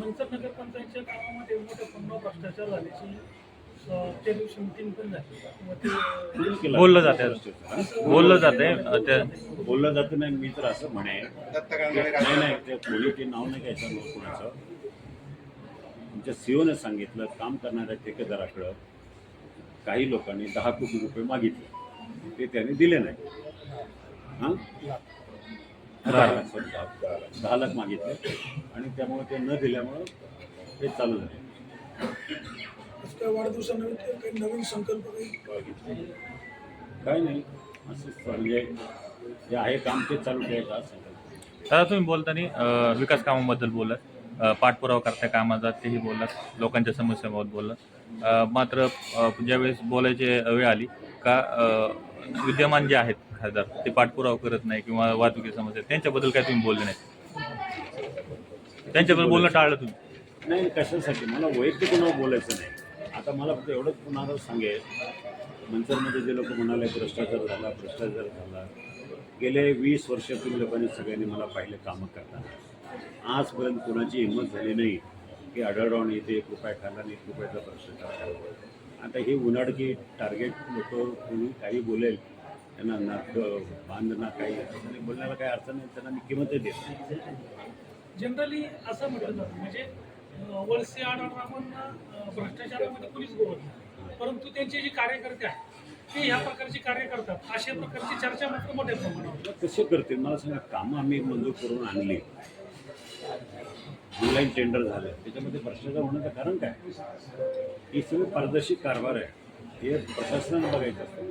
मंचर नगरपंचायतच्या कामामध्ये मोठ्या प्रमाणावर भ्रष्टाचार झाल्याची त्या दिवशी मिटिंग पण झाली. मग ते अं, बोललं जातं. बोललं जाते. त्या बोललं जातं नाही मी तर असं म्हणे नाही नाही ते कोणी नाव नाही घ्यायचं मग कोणाचं. आमच्या सीओने सांगितलं काम करणाऱ्या ठेकेदाराकडं काही लोकांनी दहा कोटी रुपये मागितले. ते त्यांनी दिले नाही. हां? दहा लाख sorry, दहा दहा लाख मागितले आणि त्यामुळे ते न दिल्यामुळं ते चालू झाले. आज काय वाढदिवसानिमित्त काही नवीन संकल्प काही? काय नाही. असंच म्हणजे जे आहे काम ते चालू ठेवायचं असं संकल्प. दादा तुम्ही बोलताना अं, विकास कामाबद्दल बोललात अं, पाठपुरावा करता कामाचा तेही बोललात लोकांच्या समस्याबाबत बोललात. अं, मात्र अं, ज्यावेळेस बोलायची वेळ आली का अं, विद्यमान जे आहेत खासदार. ते पाठपुरावा करत नाही किंवा वाहतुकी समस्या त्यांच्याबद्दल काय तुम्ही बोलले नाही त्यांच्याबद्दल बोलणं टाळलं तुम्ही. नाही कशासाठी? मला वैयक्तिक कोणावर बोलायचं नाही. आता मला फक्त एवढंच कुणाला सांगेल. मंचरमध्ये जे लोक म्हणाले भ्रष्टाचार झाला भ्रष्टाचार झाला. गेले वीस वर्षातील लोकांनी सगळ्यांनी मला पाहिले कामं करताना. आजपर्यंत कोणाची हिंमत झाली नाही की आढळरावण येते एक रुपया खाल्ला आणि एक रुपयाचा भ्रष्टाचार आता हे उन्हाडकी टार्गेट लोक कोणी काही बोलेल त्यांना नाक बांध ना काही असं बोलण्याला काही अर्थ नाही. त्यांना मी किंमतच देत. जनरली असं म्हटलं जातं. म्हणजे वळसे आढळरावांना अं, भ्रष्टाचारामध्ये कुणीच नाही. परंतु त्यांचे जे कार्यकर्ते आहेत ते ह्या प्रकारचे कार्य करतात. अशा प्रकारची चर्चा मात्र मोठ्या प्रमाणावर कसे करतील? मला सांगा कामं आम्ही मंजूर करून आणली. ऑनलाईन टेंडर झालं. त्याच्यामध्ये भ्रष्टाचार होण्याचं कारण काय? ही सगळी पारदर्शी कारभार आहे. हे प्रशासनानं बघायचं असतं.